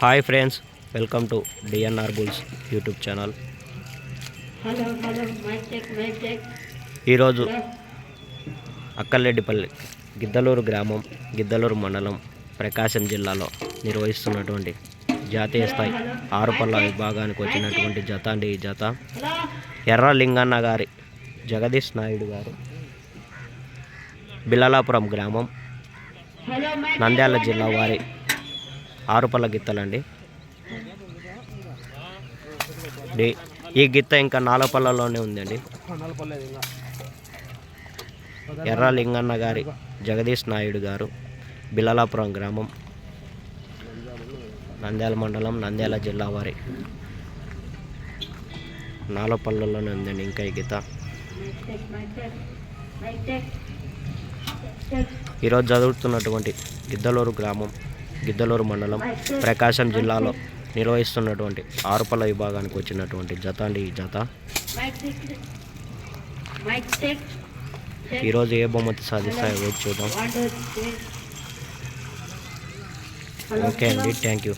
Hi friends welcome to DNR bulls YouTube channel. ఈరోజు అక్కల్లెడ్డిపల్లి గిద్దలూరు గ్రామం గిద్దలూరు మండలం ప్రకాశం జిల్లాలో నిర్వహిస్తున్నటువంటి జాతీయ స్థాయి ఆరుపల్ల విభాగానికి వచ్చినటువంటి జత అండి ఈ జత. ఎర్ర లింగన్న గారి జగదీష్ నాయుడు గారు. బిల్లలాపురం గ్రామం నంద్యాల జిల్లా వారి ఆరుపల్ల గిత్తలండి. ఈ గిత్త ఇంకా నాలపల్లలోనే ఉందండి. ఎర్ర లింగన్న గారి జగదీష్ నాయుడు గారు బిల్లలాపురం గ్రామం నంద్యాల మండలం నంద్యాల జిల్లా వారి. నాలపల్లలోనే ఉందండి ఇంకా ఈ గీత ఈరోజు చదువుతున్నటువంటి గిద్దలూరు గ్రామం. గిద్దలూరు మండలం ప్రకాశం జిల్లాలో నిర్వహిస్తున్నటువంటి ఆరుపల్ల విభాగానికి వచ్చినటువంటి జత అండి ఈ జత. ఈరోజు ఏ బహుమతి సాధిస్తాయో వేచి చూద్దాం. ఓకే అండి థ్యాంక్ యూ.